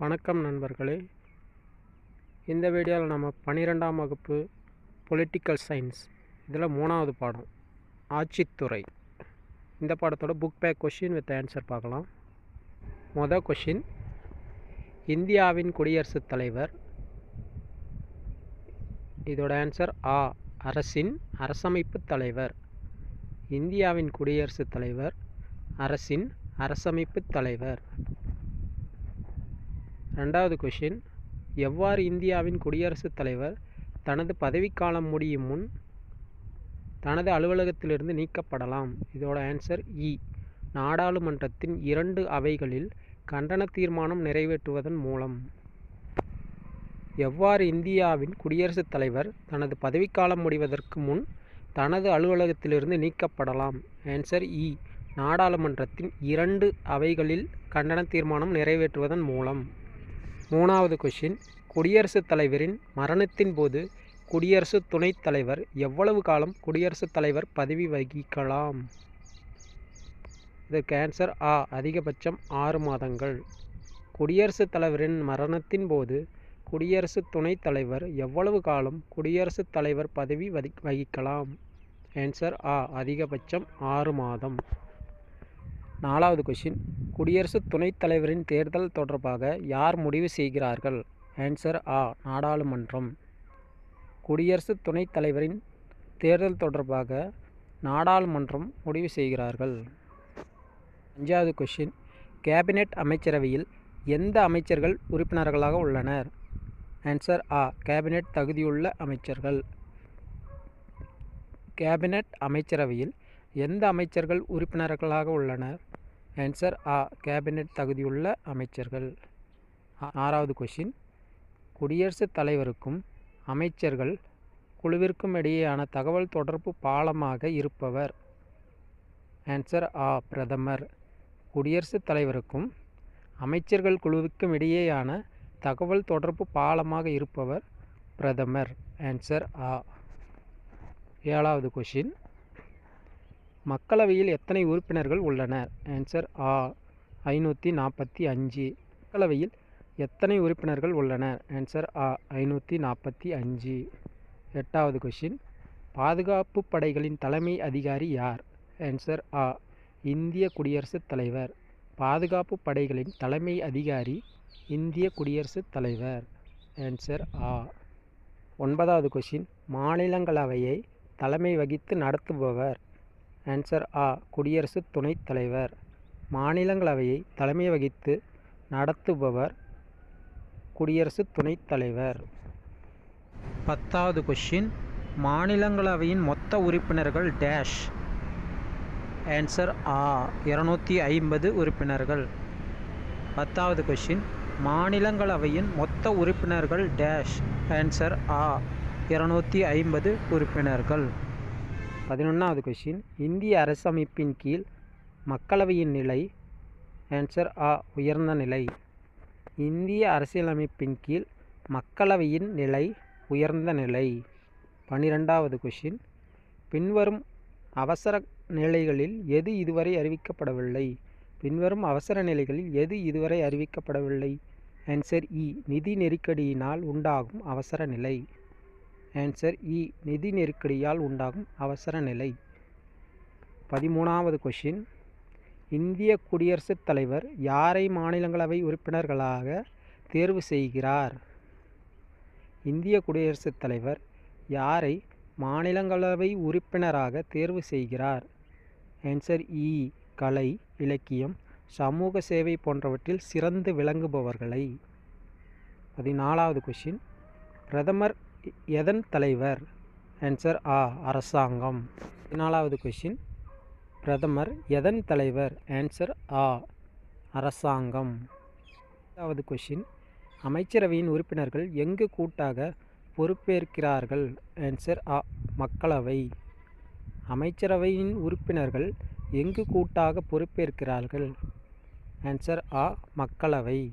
வணக்கம் நண்பர்களே. இந்த வீடியோவில் நம்ம பன்னிரெண்டாம் வகுப்பு பொலிட்டிக்கல் சயின்ஸ் இதில் மூணாவது பாடம் ஆட்சித்துறை. இந்த பாடத்தோட book back question with answer பார்க்கலாம். மொதல் கொஷின் இந்தியாவின் குடியரசுத் தலைவர் இதோட ஆன்சர் ஆ அரசின் அரசமைப்பு தலைவர். இந்தியாவின் குடியரசுத் தலைவர் அரசின் அரசமைப்பு தலைவர். ரெண்டாவது கொஷின் எவ்வாறு இந்தியாவின் குடியரசுத் தலைவர் தனது பதவிக்காலம் முடியும் முன் தனது அலுவலகத்திலிருந்து நீக்கப்படலாம்? இதோட ஆன்சர் இ e. நாடாளுமன்றத்தின் இரண்டு அவைகளில் கண்டன தீர்மானம் நிறைவேற்றுவதன் மூலம். எவ்வாறு இந்தியாவின் குடியரசுத் தலைவர் தனது பதவிக்காலம் முடிவதற்கு முன் தனது அலுவலகத்திலிருந்து நீக்கப்படலாம்? ஆன்சர் இ e. நாடாளுமன்றத்தின் இரண்டு அவைகளில் கண்டன தீர்மானம் நிறைவேற்றுவதன் மூலம். மூணாவது கொஷின் குடியரசுத் தலைவரின் மரணத்தின் போது குடியரசு துணைத் தலைவர் எவ்வளவு காலம் குடியரசுத் தலைவர் பதவி வகிக்கலாம்? இதற்கு ஆன்சர் ஆ அதிகபட்சம் ஆறு மாதங்கள். குடியரசுத் தலைவரின் மரணத்தின் போது குடியரசு துணைத் தலைவர் எவ்வளவு காலம் குடியரசுத் தலைவர் பதவி வகிக்கலாம்? ஆன்சர் ஆ அதிகபட்சம் ஆறு மாதம். நாலாவது கொஷின் குடியரசு துணைத் தலைவரின் தேர்தல் தொடர்பாக யார் முடிவு செய்கிறார்கள்? ஆன்சர் ஆ நாடாளுமன்றம். குடியரசு துணைத் தலைவரின் தேர்தல் தொடர்பாக நாடாளுமன்றம் முடிவு செய்கிறார்கள். அஞ்சாவது கொஷின் கேபினெட் அமைச்சரவையில் எந்த அமைச்சர்கள் உறுப்பினர்களாக உள்ளனர்? ஆன்சர் ஆ கேபினெட் தகுதியுள்ள அமைச்சர்கள். கேபினெட் அமைச்சரவையில் எந்த அமைச்சர்கள் உறுப்பினர்களாக உள்ளனர்? ஆன்சர் ஆ கேபினெட் தகுதியுள்ள அமைச்சர்கள். ஆறாவது கொஷின் குடியரசுத் தலைவருக்கும் அமைச்சர்கள் குழுவிற்கும் இடையேயான தகவல் தொடர்பு பாலமாக இருப்பவர். ஆன்சர் ஆ பிரதமர். குடியரசுத் தலைவருக்கும் அமைச்சர்கள் குழுவுக்கும் இடையேயான தகவல் தொடர்பு பாலமாக இருப்பவர் பிரதமர். ஆன்சர் ஆ ஏழாவது கொஷின் மக்களவையில் எத்தனை உறுப்பினர்கள் உள்ளனர்? ஆன்சர் ஆ ஐநூற்றி நாற்பத்தி அஞ்சு. மக்களவையில் எத்தனை உறுப்பினர்கள் உள்ளனர்? ஆன்சர் ஆ ஐநூற்றி நாற்பத்தி அஞ்சு. எட்டாவது கொஷின் பாதுகாப்பு படைகளின் தலைமை அதிகாரி யார்? ஆன்சர் ஆ இந்திய குடியரசுத் தலைவர். பாதுகாப்பு படைகளின் தலைமை அதிகாரி இந்திய குடியரசுத் தலைவர். ஆன்சர் ஆ ஒன்பதாவது கொஷின் மாநிலங்களவையை தலைமை வகித்து நடத்துபவர். ஆன்சர் ஆ குடியரசு துணைத் தலைவர். மாநிலங்களவையை தலைமை வகித்து நடத்துபவர் குடியரசு துணைத் தலைவர். பத்தாவது கொஷின் மாநிலங்களவையின் மொத்த உறுப்பினர்கள் டேஷ் ஆன்சர் ஆ இருநூற்றி ஐம்பது உறுப்பினர்கள். பத்தாவது கொஷின் மாநிலங்களவையின் மொத்த உறுப்பினர்கள் டேஷ் ஆன்சர் ஆ இருநூற்றி ஐம்பது உறுப்பினர்கள். பதினொன்றாவது கொஷின் இந்திய அரசமைப்பின் கீழ் மக்களவையின் நிலை ஆன்சர் ஆ உயர்ந்த நிலை. இந்திய அரசியலமைப்பின் கீழ் மக்களவையின் நிலை உயர்ந்த நிலை. பன்னிரெண்டாவது கொஷின் பின்வரும் அவசர நிலைகளில் எது இதுவரை அறிவிக்கப்படவில்லை? பின்வரும் அவசர நிலைகளில் எது இதுவரை அறிவிக்கப்படவில்லை? ஆன்சர் இ e, நிதி நெருக்கடியினால் உண்டாகும் அவசர நிலை. ஆன்சர் இ நிதி நெருக்கடியால் உண்டாகும் அவசர நிலை. பதிமூணாவது கொஷின் இந்திய குடியரசுத் தலைவர் யாரை மாநிலங்களவை உறுப்பினர்களாக தேர்வு செய்கிறார்? இந்திய குடியரசுத் தலைவர் யாரை மாநிலங்களவை உறுப்பினராக தேர்வு செய்கிறார்? ஆன்சர் இ கலை இலக்கியம் சமூக சேவை போன்றவற்றில் சிறந்து விளங்குபவர்களை. பதினாலாவது கொஷின் பிரதமர் எதன் தலைவர்? ஆன்சர் ஆ அரசாங்கம். பதினாலாவது கொஷின் பிரதமர் எதன் தலைவர்? ஆன்சர் ஆ அரசாங்கம். ஐந்தாவது கொஷின் அமைச்சரவையின் உறுப்பினர்கள் எங்கு கூட்டாக பொறுப்பேற்கிறார்கள்? ஆன்சர் ஆ மக்களவை. அமைச்சரவையின் உறுப்பினர்கள் எங்கு கூட்டாக பொறுப்பேற்கிறார்கள்? ஆன்சர் ஆ மக்களவை.